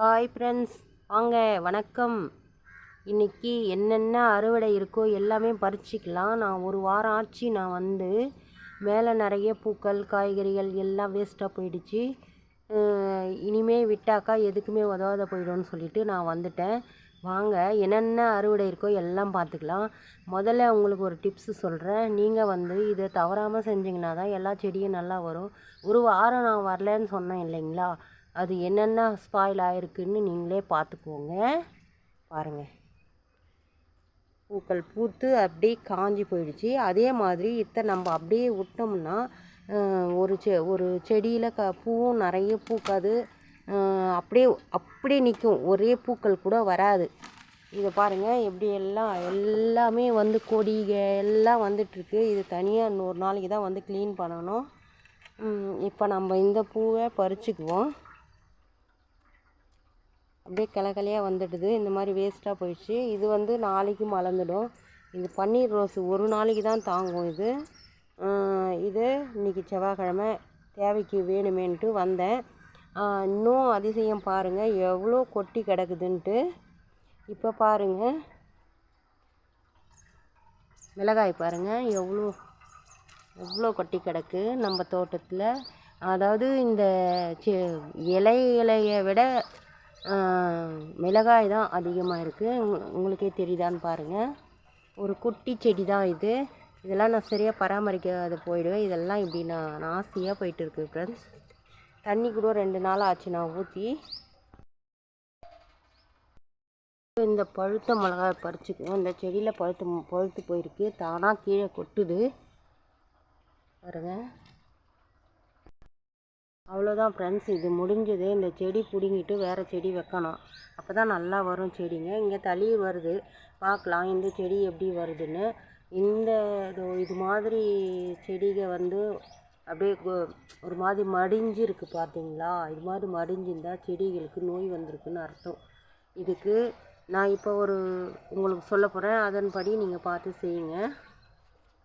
Hi friends வாங்க வணக்கம். இன்னைக்கு என்னென்ன அறுவடை இருக்கோ எல்லாமே பறிச்சிக்கலாம். நான் ஒரு வாரம் ஆச்சு நான் வந்து மேலே நிறைய பூக்கள் காய்கறிகள் எல்லாம் வேஸ்ட்டாக போயிடுச்சு. இனிமே விட்டாக்கா எதுக்குமே உதவாத போயிடும்னு சொல்லிட்டு நான் வந்துட்டேன். வாங்க என்னென்ன அறுவடை இருக்கோ எல்லாம் பார்த்துக்கலாம். முதல்ல உங்களுக்கு ஒரு டிப்ஸு சொல்கிறேன் நீங்கள் வந்து இதை தவறாமல் செஞ்சிங்கன்னா தான் எல்லா செடியும் நல்லா வரும். ஒரு வாரம் நான் வரலன்னு சொன்னேன் இல்லைங்களா? அது என்னென்ன ஸ்பாயில் ஆகிருக்குன்னு நீங்களே பார்த்துக்கோங்க. பாருங்கள் பூக்கள் பூத்து அப்படியே காஞ்சி போயிடுச்சு. அதே மாதிரி இத்தை நம்ம அப்படியே விட்டோம்னா ஒரு செ ஒரு செடியில் க பூவும் நிறைய பூக்காது. அப்படியே அப்படியே நிற்கும். ஒரே பூக்கள் கூட வராது. இதை பாருங்கள் எப்படி எல்லாம் எல்லாமே வந்து கொடிக எல்லாம் வந்துட்டுருக்கு. இது தனியாக இன்னொரு நாளைக்கு தான் வந்து க்ளீன் பண்ணணும். இப்போ நம்ம இந்த பூவை பறிச்சுக்குவோம். அப்படியே கிளக்கலையாக வந்துடுது. இந்த மாதிரி வேஸ்ட்டாக போயிடுச்சு. இது வந்து நாளைக்கு மலர்ந்துடும். இது பன்னீர் ரோஸ் ஒரு நாளைக்கு தான் தாங்கும் இது. இது இன்றைக்கி செவ்வாய்க்கிழமை தேவைக்கு வேணுமேன்ட்டு வந்தேன். இன்னும் அதிசயம் பாருங்கள் எவ்வளோ கொட்டி கிடக்குதுன்ட்டு. இப்போ பாருங்கள் மிளகாய் பாருங்கள் எவ்வளோ எவ்வளோ கொட்டி கிடக்கு நம்ம தோட்டத்தில். அதாவது இந்த செ இலை இலையை விட மிளகாய் தான் அதிகமாக இருக்குது. உங்களுக்கே தெரியுதான்னு பாருங்கள் ஒரு குட்டி செடி தான் இது. இதெல்லாம் நான் சரியாக பராமரிக்காத போயிடுவேன். இதெல்லாம் இப்படி நான் நாஸ்தியாக போயிட்டு இருக்கு ஃப்ரெண்ட்ஸ் தண்ணி கூட ரெண்டு நாள் ஆச்சு நான் ஊற்றி இந்த பழுத்த மிளகாய் பறிச்சுக்குவோம் இந்த செடியில் பழுத்து பழுத்து போயிருக்கு. தானாக கீழே கொட்டுது. பாருங்கள் அவ்வளோதான் ஃப்ரெண்ட்ஸ் இது முடிஞ்சது. இந்த செடி பிடுங்கிட்டு வேறு செடி வைக்கணும். அப்போ தான் நல்லா வரும் செடிங்க. இங்கே தளி வருது. பார்க்கலாம். இந்த செடி எப்படி வருதுன்னு. இந்த இது இது மாதிரி செடிக வந்து அப்படியே ஒரு மாதிரி மடிஞ்சிருக்கு பார்த்தீங்களா இது மாதிரி மடிஞ்சிருந்தா செடிகளுக்கு நோய் வந்திருக்குன்னு அர்த்தம். இதுக்கு நான் இப்போ ஒரு உங்களுக்கு சொல்ல போகிறேன் அதன்படி நீங்கள் பார்த்து செய்யுங்க.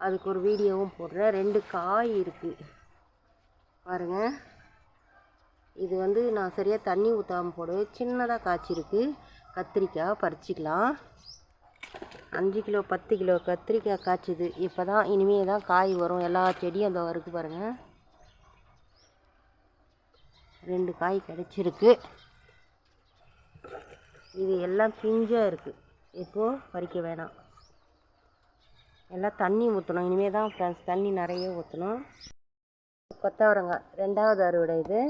அதுக்கு ஒரு வீடியோவும் போடுறேன். ரெண்டு காய் இருக்குது பாருங்கள் இது வந்து நான் சரியாக தண்ணி ஊற்றாமல் போடுவேன் சின்னதாக காய்ச்சிருக்கு. கத்திரிக்காய் பறிச்சிக்கலாம். அஞ்சு கிலோ பத்து கிலோ கத்திரிக்காய் காய்ச்சிது. இப்போ தான் இனிமேல் தான் காய் வரும். எல்லா செடியும் அந்த வருக்கு பாருங்கள் ரெண்டு காய் கிடச்சிருக்கு. இது எல்லாம் பிஞ்சாக இருக்குது இப்போது பறிக்க வேணாம். எல்லாம் தண்ணி ஊற்றணும் இனிமேல் தான் ஃப்ரெண்ட்ஸ் தண்ணி நிறைய ஊற்றணும் கொத்தவரங்காய் ரெண்டாவது அறுவடை இது.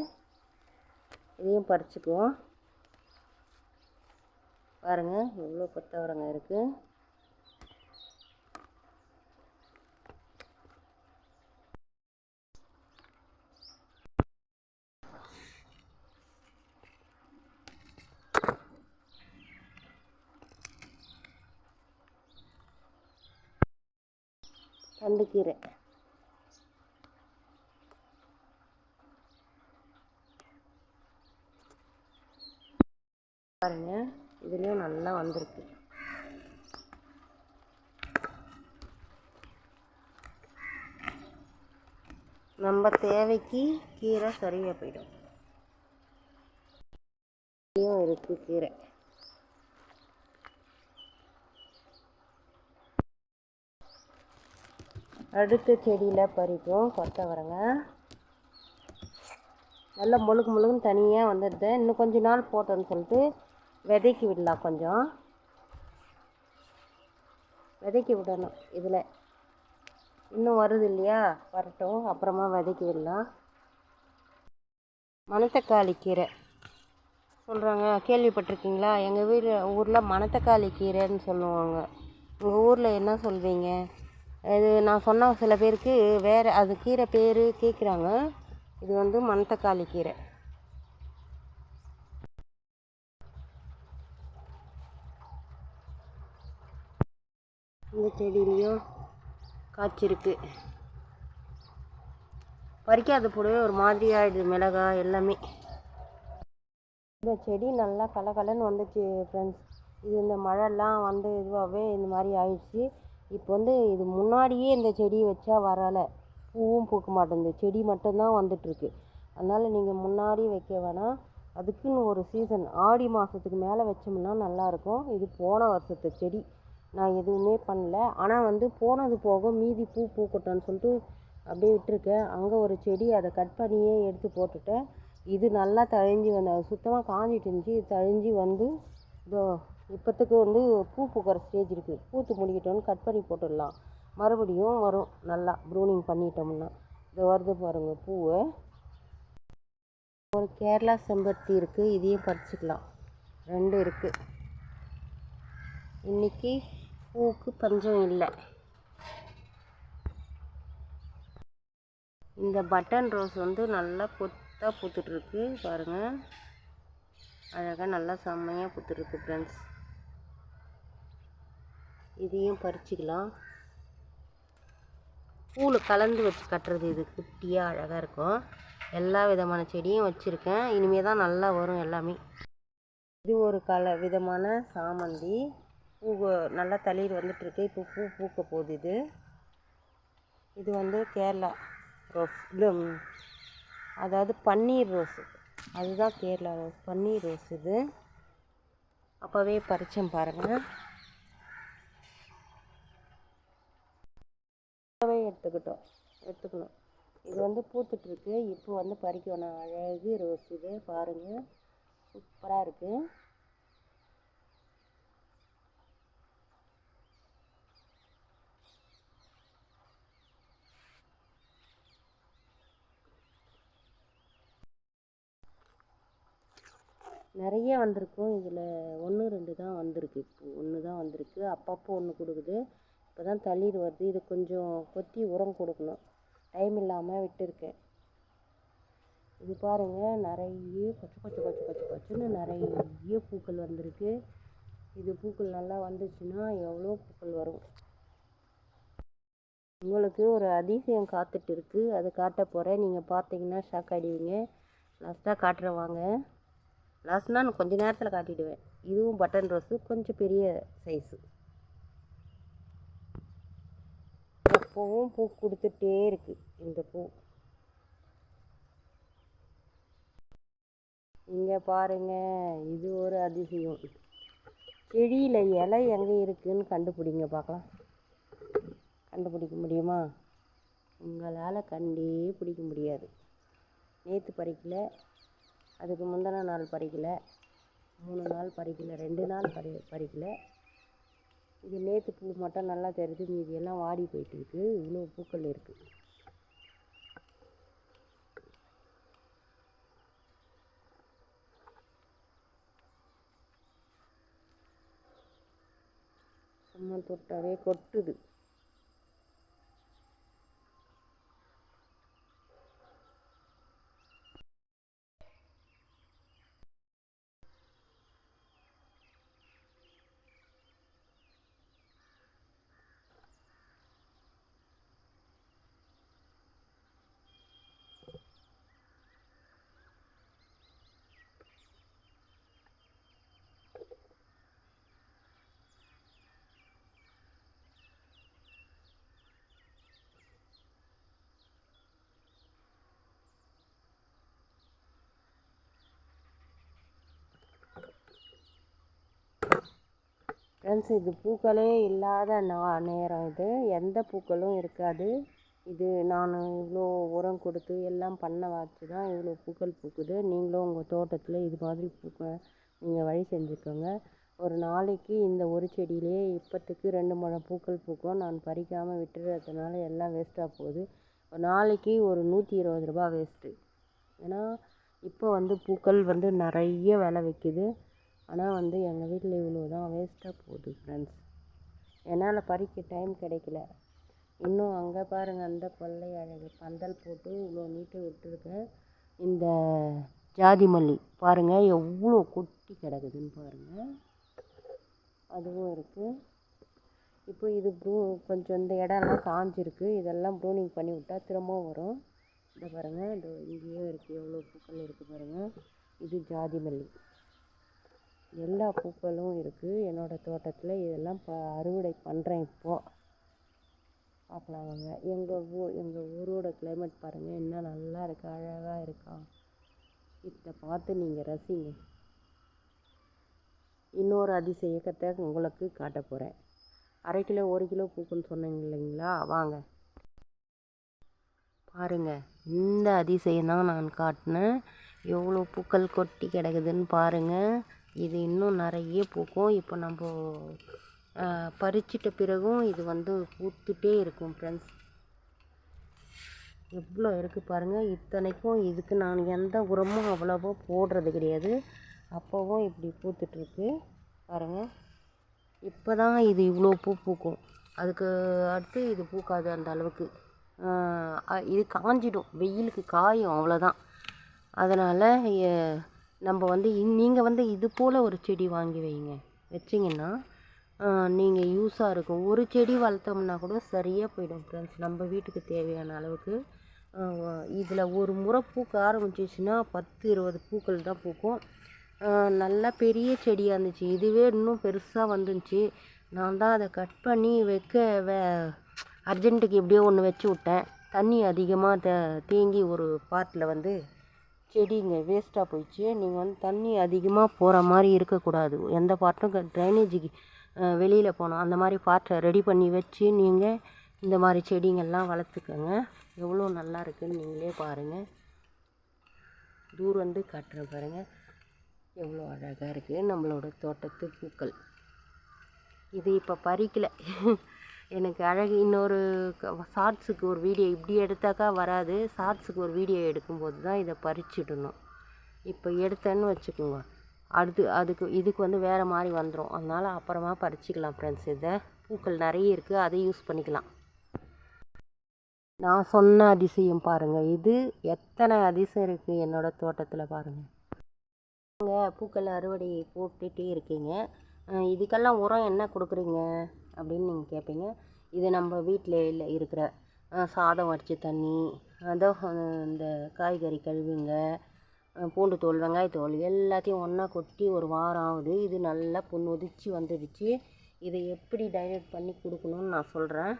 இதையும் பறிச்சுக்குவோம். பாருங்கள் எவ்வளோ கொத்தவரங்காய் இருக்குது தண்டுக்கீரை பாருங்க. இதுலேயும் நல்லா வந்திருக்கு. நம்ம தேவைக்கு கீரை சரியாக போயிடும். இருக்கு கீரை. அடுத்த செடியில் பறிக்கும் கொத்தவரங்க நல்லா முழுக்கு முழுக்குன்னு தனியாக வந்துடுது. இன்னும் கொஞ்ச நாள் போட்டோன்னு சொல்லிட்டு விதைக்கி விடலாம் கொஞ்சம். விதைக்கி விடணும் இதில். இன்னும் வருது இல்லையா? வரட்டும். அப்புறமா விதைக்கி விடலாம். மணத்தக்காளி கீரை. சொல்கிறாங்க கேள்விப்பட்டிருக்கீங்களா? எங்கள் வீடு ஊரில் மணத்தக்காளி கீரைன்னு சொல்லுவாங்க. உங்கள் ஊரில் என்ன சொல்வீங்க? இது நான் சொன்ன சில பேருக்கு வேறு அது கீரை பேர் கேட்குறாங்க இது வந்து மணத்தக்காளி கீரை. இந்த செடியிலையும் காய்ச்சிருக்கு பறிக்காத போடவே ஒரு மாதிரி ஆகிடுது மிளகாய் எல்லாமே. இந்த செடி நல்லா கலகலன்னு வந்துச்சு ஃப்ரெண்ட்ஸ் இது இந்த மழைலாம் வந்து இதுவாகவே இந்த மாதிரி ஆயிடுச்சு. இப்போ வந்து இது முன்னாடியே இந்த செடி வச்சா வரலை. பூவும் பூக்க மாட்டேங்குது. செடி மட்டும்தான் வந்துட்டுருக்கு. அதனால் நீங்கள் முன்னாடி வைக்க வேணாம். அதுக்குன்னு ஒரு சீசன் ஆடி மாதத்துக்கு மேலே வச்சோம்னா நல்லாயிருக்கும் இது போன வருஷத்து செடி. நான் எதுவுமே பண்ணல. ஆனால் வந்து போனது போக மீதி பூ பூக்கட்டும்னு சொல்லிட்டு அப்படியே விட்டுருக்கேன். அங்கே ஒரு செடி அதை கட் பண்ணியே எடுத்து போட்டுட்டேன். இது நல்லா தழிஞ்சு வந்து சுத்தமாக காஞ்சிட்டு இருந்துச்சு. இது தழிஞ்சு வந்து இதோ இப்போத்துக்கு வந்து பூ பூக்கிற ஸ்டேஜ் இருக்குது பூத்து முடிக்கிட்டோன்னு கட் பண்ணி போட்டுடலாம். மறுபடியும் வரும். நல்லா ப்ரூனிங் பண்ணிட்டோம்னா. இது வருது பாருங்கள் பூவை. ஒரு கேரளா செம்பருத்தி இருக்குது இதையும் பறிச்சுக்கலாம். ரெண்டு இருக்குது இன்றைக்கி பூவுக்கு பஞ்சம் இல்லை. இந்த பட்டன் ரோஸ் வந்து நல்லா கொத்தாக பூத்துட்ருக்கு பாருங்கள் அழகாக நல்லா செம்மையாக பூத்துட்ருக்கு ஃப்ரெண்ட்ஸ் இதையும் பறிச்சுக்கலாம். பூவில் கலந்து வச்சு கட்டுறது இது குட்டியாக அழகாக இருக்கும். எல்லா விதமான செடியும் வச்சுருக்கேன். இனிமேல் தான் நல்லா வரும் எல்லாமே. இது ஒரு கல விதமான சாமந்தி. பூ நல்லா தளிர் வந்துட்டுருக்கு. இப்போ பூ பூக்க போகுது. இது இது வந்து கேரளா ரோஸ். இது அதாவது பன்னீர் ரோஸ். அதுதான் கேரளா ரோஸ். பன்னீர் ரோஸ் இது. அப்போவே பறிச்சேன் பாருங்கள் அப்போவே எடுத்துக்கிட்டோம். எடுத்துக்கணும். இது வந்து பூத்துட்ருக்கு இப்போ வந்து பறிக்கணும். அழகு ரோஸ் இது. பாருங்கள் சூப்பராக இருக்குது நிறைய வந்திருக்கும். இதில் ஒன்று ரெண்டு தான் வந்திருக்கு. இப்போ ஒன்று தான் வந்திருக்கு. அப்பப்போ ஒன்று கொடுக்குது. இப்போ தான் தளிர் வருது. இது கொஞ்சம் கொத்தி உரம் கொடுக்கணும். டைம் இல்லாமல் விட்டுருக்கேன். இது பாருங்கள் நிறைய கொச்ச கொச்ச கொச்சு கொச்ச கொச்சுன்னு நிறைய பூக்கள் வந்திருக்கு. இது பூக்கள் நல்லா வந்துச்சுன்னா எவ்வளோ பூக்கள் வரும்? உங்களுக்கு ஒரு அதிசயம் காத்துட்டு இருக்குது அதை காட்ட போகிறேன் நீங்கள் பார்த்தீங்கன்னா ஷாக் ஆகிடுவீங்க லாஸ்ட்டாக காட்டுறேன். வாங்க. லாஸ்ட்னா நான் கொஞ்ச நேரத்தில் காட்டிடுவேன். இதுவும் பட்டன் ரோஸு கொஞ்சம் பெரிய சைஸு எப்பவும் பூ கொடுத்துட்டே இருக்குது இந்த பூ. இங்கே பாருங்க இது ஒரு அதிசயம். செடியில் இலை எங்கே இருக்குதுன்னு கண்டுபிடிங்க பார்க்கலாம். கண்டுபிடிக்க முடியுமா? உங்களால் கண்டே பிடிக்க முடியாது. நேற்று பறிக்கல அதுக்கு முந்தின நாள் பறிக்கலை. மூணு நாள் பறிக்கலை. ரெண்டு நாள் பறி பறிக்கலை. இது நேற்று பூ மட்டும் நல்லா தெரியுது. மீதி எல்லாம் வாடி போயிட்டு இருக்குது இவ்வளோ பூக்கள் இருக்குது சும்மா தொட்டாவே கொட்டுது. ஃப்ரெண்ட்ஸ் இது பூக்களே இல்லாத நா நேரம் இது. எந்த பூக்களும் இருக்காது. இது நான் இவ்வளோ உரம் கொடுத்து எல்லாம் பண்ண வச்சு தான் இவ்வளோ பூக்கள் பூக்குது. நீங்களும் உங்கள் தோட்டத்தில் இது மாதிரி பூக்க நீங்கள் வழி செஞ்சுக்கோங்க. ஒரு நாளைக்கு இந்த ஒரு செடியிலே இப்போத்துக்கு ரெண்டு முழம் பூக்கள் பூக்கும். நான் பறிக்காமல் விட்டுறதுனால எல்லாம் வேஸ்ட்டாக போகுது. ஒரு நாளைக்கு ஒரு நூற்றி இருபது ரூபா வேஸ்ட்டு ஏன்னா இப்போ வந்து பூக்கள் வந்து நிறைய விலை விற்கிது ஆனால் வந்து எங்கள் வீட்டில் இவ்வளோ தான் வேஸ்ட்டாக போகுது ஃப்ரெண்ட்ஸ் என்னால் பறிக்க டைம் கிடைக்கல. இன்னும் அங்கே பாருங்கள் அந்த கொல்லை அழகு பந்தல் போட்டு இவ்வளோ நீட்டு விட்டுருக்கேன் இந்த ஜாதி மல்லி பாருங்கள் எவ்வளோ கொட்டி கிடக்குதுன்னு பாருங்கள் அதுவும் இருக்குது இப்போ இது ப்ரூ கொஞ்சம் இந்த இடம்லாம் காஞ்சிருக்கு. இதெல்லாம் ப்ரூனிங் பண்ணி விட்டா திரும்பவும் வரும். இதை பாருங்கள் இந்த இங்கேயும் இருக்குது எவ்வளோ பூக்கள் இருக்குது பாருங்கள் இது ஜாதி மல்லி. எல்லா பூக்களும் இருக்குது என்னோடய தோட்டத்தில் இதெல்லாம் ப அறுவடை பண்ணுறேன் இப்போது பார்க்கலாம் வாங்க எங்கள் ஊர் எங்கள் ஊரோட கிளைமேட் பாருங்கள் என்ன நல்லா இருக்குது அழகாக இருக்கா? இதை பார்த்து நீங்கள் ரசிங்க. இன்னொரு அதிசயக்கத்தை உங்களுக்கு காட்ட போகிறேன் அரை கிலோ ஒரு கிலோ பூக்குன்னு சொன்னீங்க இல்லைங்களா? வாங்க. பாருங்க. இந்த அதிசயம் தான் நான் காட்டினேன். எவ்வளோ பூக்கள் கொட்டி கிடக்குதுன்னு பாருங்கள் இது இன்னும் நிறைய பூக்கும். இப்போ நம்ம பறிச்சிட்ட பிறகும் இது வந்து பூத்துட்டே இருக்கும் ஃப்ரெண்ட்ஸ் எவ்வளோ இருக்குது பாருங்கள் இத்தனைக்கும் இதுக்கு நான் எந்த உரமும் அவ்வளோவா போடுறது கிடையாது. அப்போவும் இப்படி பூத்துட்ருக்கு பாருங்கள் இப்போ தான் இது இவ்வளோ பூ பூக்கும். அதுக்கு அடுத்து இது பூக்காது அந்த அளவுக்கு. இது காஞ்சிடும். வெயிலுக்கு காயும் அவ்வளோதான் அதனால் நம்ம வந்து நீங்கள் வந்து இது போல் ஒரு செடி வாங்கி வைங்க. வச்சிங்கன்னா நீங்கள் யூஸாக இருக்கும். ஒரு செடி வளர்த்தோம்னா கூட சரியாக போயிடும் ஃப்ரெண்ட்ஸ் நம்ம வீட்டுக்கு தேவையான அளவுக்கு இதில் ஒரு முறை பூக்க ஆரம்பிச்சிச்சுன்னா பத்து இருபது பூக்கள் தான் பூக்கும். நல்லா பெரிய செடியாக இருந்துச்சு. இதுவே இன்னும் பெருசாக வந்துச்சு நான் தான் அதை கட் பண்ணி வைக்க வே அர்ஜென்ட்டுக்கு எப்படியோ ஒன்று வச்சு விட்டேன். தண்ணி அதிகமாக த தேங்கி ஒரு பாட்டில் வந்து செடிங்க வேஸ்ட்டாக போயிடுச்சு. நீங்கள் வந்து தண்ணி அதிகமாக போகிற மாதிரி இருக்கக்கூடாது. எந்த பாட்டும் ட்ரைனேஜுக்கு வெளியில் போகணும். அந்த மாதிரி பாட்டை ரெடி பண்ணி வச்சு நீங்கள் இந்த மாதிரி செடிங்கள்லாம் வளர்த்துக்கோங்க. எவ்வளோ நல்லா இருக்குதுன்னு நீங்களே பாருங்கள் தூரம் வந்து காட்டுற பாருங்கள் எவ்வளோ அழகாக இருக்குது நம்மளோட தோட்டத்து பூக்கள். இது இப்போ பறிக்கலை. எனக்கு அழகு இன்னொரு ஷார்ட்ஸுக்கு ஒரு வீடியோ இப்படி எடுத்தாக்கா வராது. ஷார்ட்ஸுக்கு ஒரு வீடியோ எடுக்கும்போது தான் இதை பறிச்சிடணும். இப்போ எடுத்தேன்னு வச்சுக்கோங்க. அடுத்து அதுக்கு இதுக்கு வந்து வேறு மாதிரி வந்துடும் அதனால் அப்புறமா பறிச்சிக்கலாம் ஃப்ரெண்ட்ஸ் இதை பூக்கள் நிறைய இருக்குது அதை யூஸ் பண்ணிக்கலாம். நான் சொன்ன அதிசயம் பாருங்கள் இது எத்தனை அதிசயம் இருக்குது என்னோடய தோட்டத்தில் பாருங்கள் நீங்கள் பூக்கள் அறுவடை போட்டுகிட்டே இருக்கீங்க. இதுக்கெல்லாம் உரம் என்ன கொடுக்குறீங்க? அப்படின்னு நீங்கள் கேட்பீங்க இது நம்ம வீட்டில் இல்லை இருக்கிற சாதம் வடித்த தண்ணி அதோ இந்த காய்கறி கழுவுங்க பூண்டு தோல் வெங்காயத்தோல் எல்லாத்தையும் ஒன்றா கொட்டி ஒரு வாரம் ஆகுது. இது நல்லா பொண்ணு உதிச்சு வந்துடுச்சு. இதை எப்படி டைரக்ட் பண்ணி கொடுக்கணும்னு நான் சொல்கிறேன்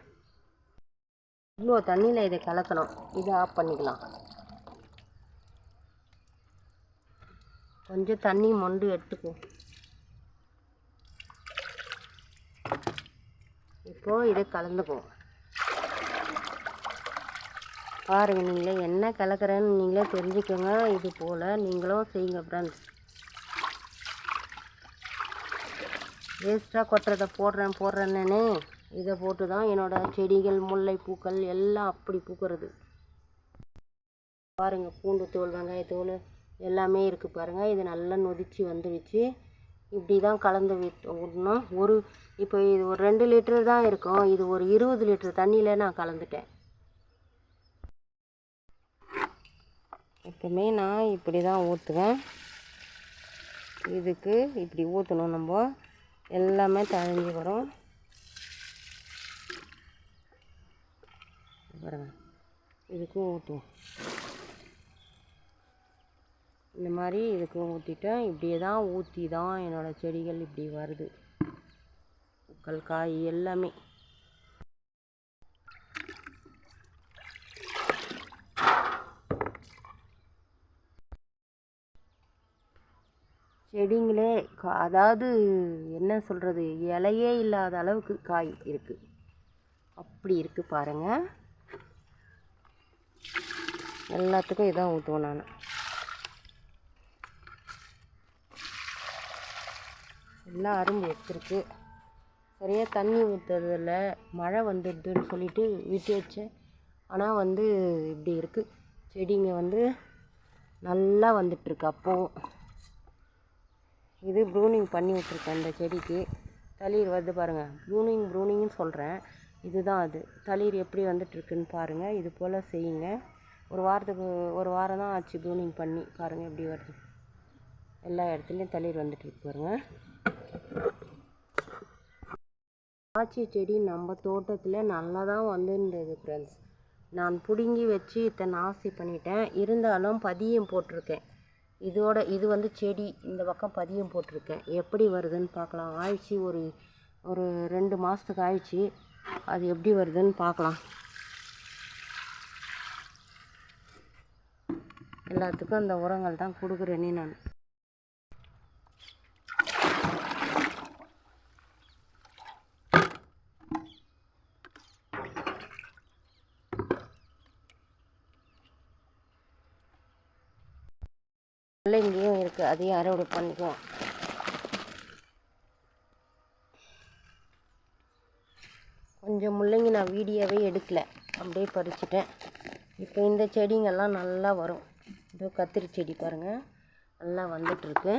இவ்வளோ தண்ணியில் இதை கலக்கணும். இதை ஆஃப் பண்ணிக்கலாம். கொஞ்சம் தண்ணி மொண்டு எடுத்துக்கோ. இப்போது இதை கலந்துக்குவோம் பாருங்க நீங்களே என்ன கலக்கிறேன்னு நீங்களே தெரிஞ்சுக்கோங்க. இது போல் நீங்களும் செய்யுங்க ஃப்ரெண்ட்ஸ் வேஸ்ட்டாக கொட்டுறதை போடுறேன் போடுறேன்னு இதை போட்டு தான் என்னோடய செடிகள் முல்லை பூக்கள் எல்லாம் அப்படி பூக்கிறது. பாருங்கள் பூண்டு தோல் வெங்காயத்தோல் எல்லாமே இருக்குது பாருங்கள் இது நல்லா நொதிச்சு வந்துடுச்சு இப்படி தான் கலந்து விடணும். ஒரு இப்போ இது ஒரு ரெண்டு லிட்டர் தான் இருக்கும். இது ஒரு இருபது லிட்டர் தண்ணியில் நான் கலந்துட்டேன். எப்பவுமே நான் இப்படி தான் ஊற்றுவேன் இதுக்கு இப்படி ஊற்றணும் நம்ம. எல்லாமே தழிஞ்சு வரும். பாருங்க. இதுக்கும் ஊற்றுவோம் இந்த மாதிரி இதுக்கும் ஊற்றிட்டேன் இப்படியே தான் ஊற்றி தான் என்னோடய செடிகள் இப்படி வருது. பூக்கள் காய் எல்லாமே. செடிங்களே கா- அதாவது என்ன சொல்கிறது இலையே இல்லாத அளவுக்கு காய் இருக்குது அப்படி இருக்குது பாருங்கள் எல்லாத்துக்கும் இதான் ஊற்றுவேன் நான். எல்லாம் அரும்பு எடுத்துருக்கு. சரியாக தண்ணி ஊற்றுறதில்ல மழை வந்துடுதுன்னு சொல்லிட்டு விட்டு வச்சேன். ஆனால் வந்து இப்படி இருக்குது செடிங்க வந்து நல்லா வந்துட்டுருக்கு அப்போவும். இது ப்ரூனிங் பண்ணி விட்ருக்கேன் இந்த செடிக்கு. தளிர் வருது பாருங்கள் ப்ரூனிங் ப்ரூனிங்னு சொல்கிறேன் இதுதான் அது. தளிர் எப்படி வந்துட்டுருக்குன்னு பாருங்கள் இது போல் செய்யுங்க. ஒரு வாரத்துக்கு ஒரு வாரம் தான் ஆச்சு ப்ரூனிங் பண்ணி. பாருங்கள் எப்படி வருது. எல்லா இடத்துலையும் தளிர் வந்துட்டுருக்கு பாருங்கள் திராட்சை செடி நம்ம தோட்டத்தில் நல்லா தான் வந்துருந்தது ஃப்ரெண்ட்ஸ் நான் பிடுங்கி வச்சு இத்தனை ஆசை பண்ணிட்டேன். இருந்தாலும் பதியம் போட்டிருக்கேன். இதோட இது வந்து செடி இந்த பக்கம் பதியம் போட்டிருக்கேன். எப்படி வருதுன்னு பார்க்கலாம். ஆயிடுச்சு ஒரு ஒரு ரெண்டு மாதத்துக்கு ஆயிடுச்சு. அது எப்படி வருதுன்னு பார்க்கலாம். எல்லாத்துக்கும் அந்த உரங்கள் தான் கொடுக்குறேனே நான். முள்ளங்கியும் இருக்குது அதையும் அறுவடை பண்ணிக்குவோம் கொஞ்சம் முள்ளங்கி நான் வீடியோவே எடுக்கலை. அப்படியே பறிச்சிட்டேன். இப்போ இந்த செடிங்கெல்லாம் நல்லா வரும். இதோ கத்திரி செடி பாருங்கள் நல்லா வந்துட்டுருக்கு.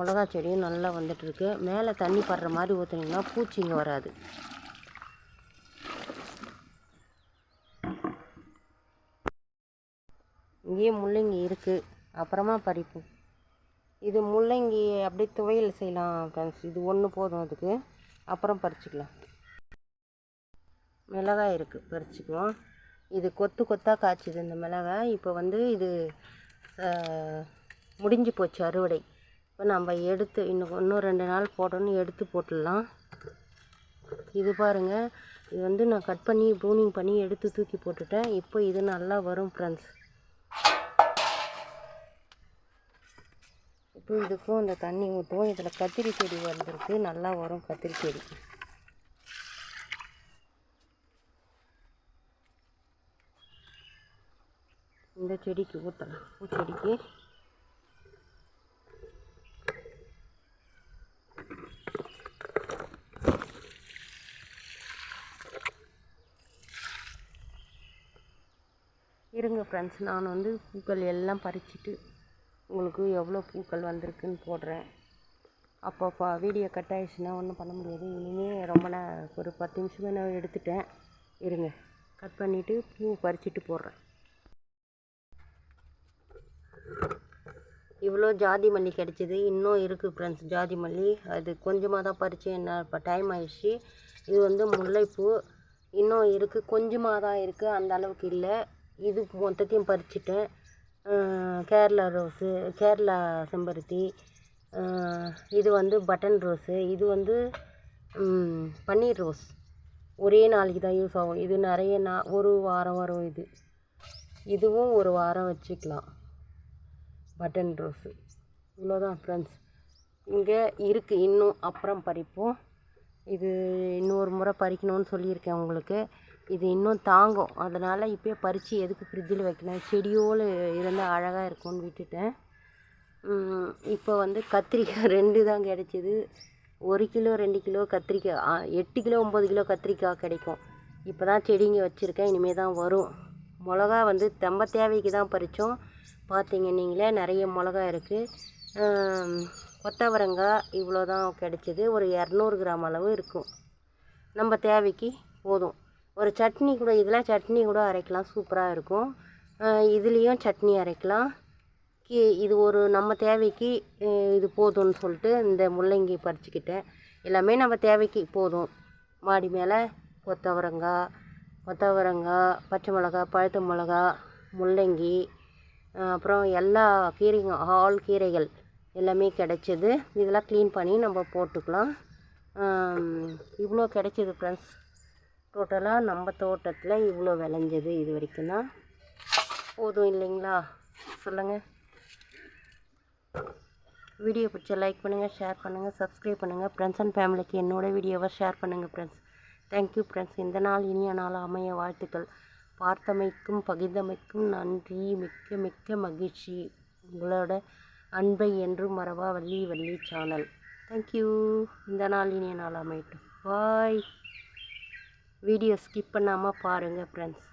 மிளகா செடியும் நல்லா வந்துட்டுருக்கு. மேலே தண்ணி படுற மாதிரி ஊற்றுனீங்கன்னா பூச்சிங்க வராது. இங்கேயே முள்ளங்கி இருக்குது அப்புறமா பறிப்போம். இது முள்ளங்கி அப்படியே துவையல் செய்யலாம் ஃப்ரெண்ட்ஸ் இது ஒன்று போதும் அதுக்கு. அப்புறம் பறிச்சிக்கலாம். மிளகாய் இருக்குது பறிச்சிக்குவோம். இது கொத்து கொத்தாக காய்ச்சிது இந்த மிளகாய். இப்போ வந்து இது முடிஞ்சு போச்சு அறுவடை. இப்போ நம்ம எடுத்து இன்னும் இன்னும் ரெண்டு நாள் போட்டோன்னு எடுத்து போட்டுடலாம். இது பாருங்கள் இது வந்து நான் கட் பண்ணி ப்ரூனிங் பண்ணி எடுத்து தூக்கி போட்டுட்டேன். இப்போ இது நல்லா வரும் ஃப்ரெண்ட்ஸ் இப்போ இதுக்கும் இந்த தண்ணி ஊற்றுவோம் இதில் கத்திரி செடி வந்திருக்கு நல்லா வரும் கத்திரி செடி. இந்த செடிக்கு ஊற்றலாம் பூச்செடிக்கு இருங்க ஃப்ரெண்ட்ஸ் நான் வந்து பூக்கள் எல்லாம் பறிச்சுட்டு உங்களுக்கு எவ்வளோ பூக்கள் வந்திருக்குன்னு போடுறேன். அப்போ வீடியோ கட் ஆகிடுச்சுன்னா ஒன்றும் பண்ண முடியாது. இனிமேல் ரொம்ப நான் ஒரு பத்து நிமிஷமே நான் எடுத்துட்டேன். இருங்க. கட் பண்ணிவிட்டு பூ பறிச்சுட்டு போடுறேன். இவ்வளோ ஜாதி மல்லி கிடச்சிது. இன்னும் இருக்குது ஃப்ரெண்ட்ஸ் ஜாதி மல்லி. அது கொஞ்சமாக தான் பறித்து என்ன இப்போ டைம் ஆயிடுச்சு. இது வந்து முல்லைப்பூ. இன்னும் இருக்குது கொஞ்சமாக தான் இருக்குது அந்த அளவுக்கு இல்லை. இது மொத்தத்தையும் பறிச்சிட்டேன். கேரளா ரோஸு கேரளா செம்பருத்தி இது வந்து பட்டன் ரோஸு இது வந்து பன்னீர் ரோஸ். ஒரே நாளைக்கு தான் யூஸ் ஆகும். இது நிறைய நா ஒரு வாரம் வரும் இது. இதுவும் ஒரு வாரம் வச்சுக்கலாம். Button rose. இவ்வளோதான் ஃப்ரெண்ட்ஸ் இங்கே இருக்குது இன்னும் அப்புறம் பறிப்போம். இது இன்னொரு முறை பறிக்கணும்னு சொல்லியிருக்கேன் உங்களுக்கு. இது இன்னும் தாங்கும். அதனால் இப்போயே பறித்து எதுக்கு ஃப்ரிட்ஜில் வைக்கணும்? செடியோடு இருந்தால் அழகாக இருக்கும்னு விட்டுட்டேன். இப்போ வந்து கத்திரிக்காய் ரெண்டு தான் கிடச்சிது. ஒரு கிலோ ரெண்டு கிலோ கத்திரிக்காய் எட்டு கிலோ ஒம்பது கிலோ கத்திரிக்காய் கிடைக்கும். இப்போ தான் செடிங்க வச்சுருக்கேன். இனிமேல் தான் வரும். மிளகா வந்து தெம்ப தேவைக்கு தான் பறித்தோம் பார்த்தீங்க நீங்களே நிறைய மிளகா இருக்குது கொத்தவரங்காய் இவ்வளோ தான் கிடச்சிது. ஒரு இரநூறு கிராம் அளவு இருக்கும். நம்ம தேவைக்கு போதும். ஒரு சட்னி கூட இதெல்லாம் சட்னி கூட அரைக்கலாம். சூப்பராக இருக்கும். இதுலேயும் சட்னி அரைக்கலாம். கீ இது ஒரு நம்ம தேவைக்கு இது போதும்னு சொல்லிட்டு இந்த முள்ளங்கி பறிச்சுக்கிட்டேன் எல்லாமே நம்ம தேவைக்கு போதும். மாடி மேலே கொத்தவரங்காய் கொத்தவரங்காய் பச்சை மிளகா பழுத்த மிளகா முள்ளங்கி அப்புறம் எல்லா கீரைங்க ஆல் கீரைகள் எல்லாமே கிடைச்சிது. இதெல்லாம் க்ளீன் பண்ணி நம்ம போட்டுக்கலாம். இவ்வளோ கிடைச்சிது ஃப்ரெண்ட்ஸ் டோட்டலாக நம்ம தோட்டத்தில் இவ்வளோ விளைஞ்சது இது வரைக்கும் தான் போதும் இல்லைங்களா? சொல்லுங்கள் வீடியோ பிடிச்ச லைக் பண்ணுங்கள் ஷேர் பண்ணுங்கள் சப்ஸ்கிரைப் பண்ணுங்கள் ஃப்ரெண்ட்ஸ் அண்ட் ஃபேமிலிக்கு என்னோடய வீடியோவை ஷேர் பண்ணுங்கள் ஃப்ரெண்ட்ஸ் தேங்க்யூ ஃப்ரெண்ட்ஸ் இந்த நாள் இனிய நாள் அமைய வாழ்த்துக்கள். பார்த்தமைக்கும் பகிர்ந்தமைக்கும் நன்றி. மிக்க மிக்க மகிழ்ச்சி. உங்களோட அன்பை என்றும் மறவா வள்ளி வள்ளி சேனல் தேங்க்யூ இந்த நாள் இனிய நாள் அமையட்டும். பாய் வீடியோ ஸ்கிப் பண்ணாமல் பாருங்கள் ஃப்ரெண்ட்ஸ்